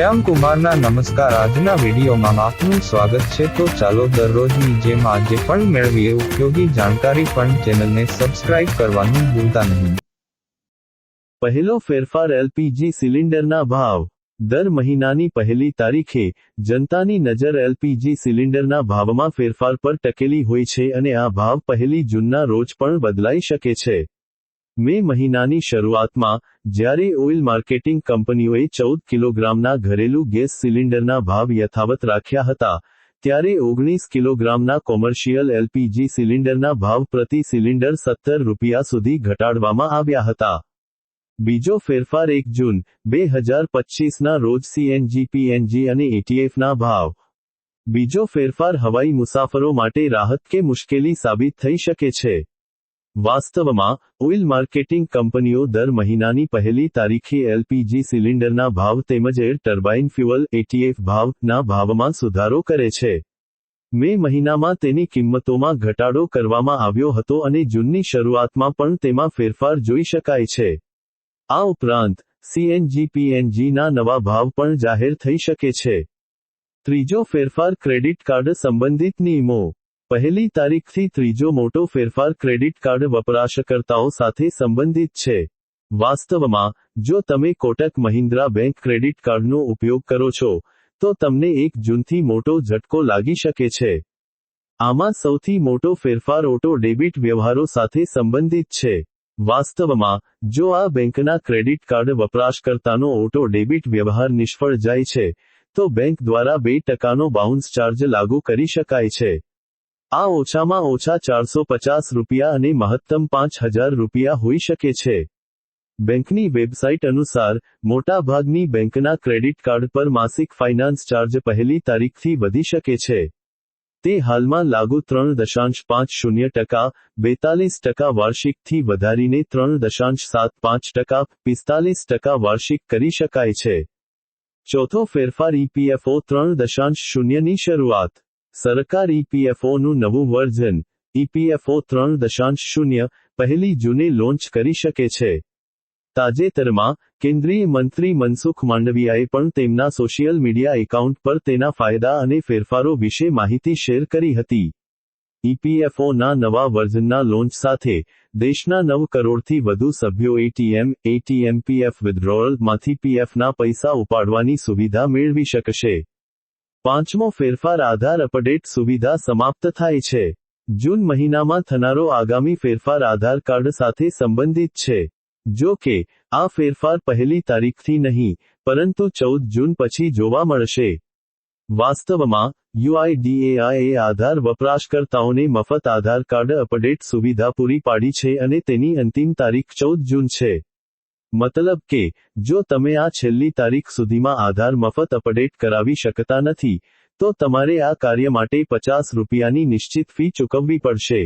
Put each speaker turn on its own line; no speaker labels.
શ્યામ કુમારના નમસ્કાર. આજના વિડીયોમાં આપનું સ્વાગત છે. તો ચાલો દરરોજની જેમ આજે પણ મેળવીએ. ઉપયોગી જાણકારી પણ ચેનલને સબસ્ક્રાઇબ કરવાનું ભૂલતા નહીં.
પહેલો ફેરફાર એલપીજી સિલિન્ડરના ભાવ. દર મહિનાની પહેલી તારીખે જનતાની નજર એલપીજી સિલિન્ડરના ભાવમાં ફેરફાર પર ટકેલી હોય છે અને આ ભાવ પહેલી જૂનના રોજ પણ બદલાઈ શકે છે. મે મહિનાની શરૂઆતમાં, જ્યારે ઓઇલ માર્કેટિંગ કંપનીઓએ ચૌદ કિલોગ્રામના ઘરેલું ગેસ સિલિન્ડરના ભાવ યથાવત રાખ્યા હતા, ત્યારે ઓગણીસ કિલોગ્રામના કોમર્શિયલ એલપીજી સિલિન્ડરના ભાવ પ્રતિ સિલિન્ડર સત્તર રૂપિયા સુધી ઘટાડવામાં આવ્યા હતા. બીજો ફેરફાર એક જૂન, બે હજાર પચીસના રોજ સીએનજી પીએનજી અને એટીએફના ભાવ. બીજો ફેરફાર હવાઈ મુસાફરો માટે રાહત કે મુશ્કેલી સાબિત થઈ શકે છે. વાસ્તવમાં, ઓઇલ માર્કેટિંગ કંપનીઓ દર મહિનાની પહેલી તારીખે એલપીજી સિલિન્ડરના ભાવ તેમજ એર ટર્બાઇન ફ્યુઅલ એટીએફ ભાવના ભાવમાં સુધારો કરે છે. મે મહિનામાં તેની કિંમતોમાં ઘટાડો કરવામાં આવ્યો હતો અને જૂનની શરૂઆતમાં પણ તેમાં ફેરફાર જોઈ શકાય છે. આ ઉપરાંત સીએનજી પીએનજીના નવા ભાવ પણ જાહેર થઈ શકે છે. ત્રીજો ફેરફાર ક્રેડિટ કાર્ડ સંબંધિત નિયમો. પહેલી તારીખથી ત્રીજો મોટો ફેરફાર ક્રેડિટ કાર્ડ વપરાશકર્તાઓ સાથે સંબંધિત છે. વાસ્તવમાં, જો તમે કોટક મહિન્દ્રા બેંક ક્રેડિટ કાર્ડનો ઉપયોગ કરો છો, તો તમને એક જૂનથી મોટો ઝટકો લાગી શકે છે. આમાં સૌથી મોટો ફેરફાર ઓટો ડેબિટ વ્યવહારો સાથે સંબંધિત છે. વાસ્તવમાં, જો આ બેંકના ક્રેડિટ કાર્ડ વપરાશકર્તાનો ઓટો ડેબિટ વ્યવહાર નિષ્ફળ જાય છે, તો બેંક દ્વારા બે ટકાનો બાઉન્સ ચાર્જ લાગુ કરી શકાય છે. આ ઓછામાં ઓછા ચારસો પચાસ રૂપિયા અને મહત્તમ પાંચ હજાર રૂપિયા હોઈ શકે છે. બેંકની વેબસાઇટ અનુસાર, મોટાભાગની બેંકના ક્રેડિટ કાર્ડ પર માસિક ફાઇનાન્સ ચાર્જ પહેલી તારીખથી વધી શકે છે. તે હાલમાં લાગુ ત્રણ દશાંશ પાંચ શૂન્ય ટકા, બેતાલીસ ટકા વાર્ષિકથી વધારીને ત્રણ દશાંશ સાત પાંચ ટકા, પિસ્તાલીસ ટકા વાર્ષિક કરી શકાય છે. ચોથો ફેરફાર ઈપીએફઓ ત્રણ દશાંશ શૂન્યની શરૂઆત. સરકાર ઈપીએફઓનું નવું વર્ઝન ઈપીએફઓ ત્રણ દશાંશ શૂન્ય, પહેલી જૂને લોન્ચ કરી શકે છે. તાજેતરમાં, કેન્દ્રીય મંત્રી મનસુખ માંડવિયાએ પણ તેમના સોશિયલ મીડિયા એકાઉન્ટ પર તેના ફાયદા અને ફેરફારો વિશે માહિતી શેર કરી હતી. ઈપીએફઓના નવા વર્ઝનના લોન્ચ સાથે, દેશના નવ કરોડથી વધુ સભ્યો એટીએમ એટીએમ પીએફ વિથડ્રોઅલમાંથી પીએફના પૈસા ઉપાડવાની સુવિધા મેળવી શકશે. પાંચમો ફેરફાર આધાર અપડેટ સુવિધા સમાપ્ત થાય છે. જૂન મહિનામાં થનારો આગામી ફેરફાર આધાર કાર્ડ સાથે સંબંધિત છે. જો કે, આ ફેરફાર પહેલી તારીખથી નહીં, પરંતુ ચૌદ જૂન પછી જોવા મળશે. વાસ્તવમાં યુઆઈડીએઆઈ એ આધાર વપરાશકર્તાઓને મફત આધાર કાર્ડ અપડેટ સુવિધા પૂરી પાડી છે અને તેની અંતિમ તારીખ ચૌદ જૂન છે. મતલબ કે, જો તમે આ છેલ્લી તારીખ સુધીમાં આધાર મફત અપડેટ કરાવી શકતા નથી, તો તમારે આ કાર્ય માટે પચાસ રૂપિયાની નિશ્ચિત ફી ચૂકવવી પડશે.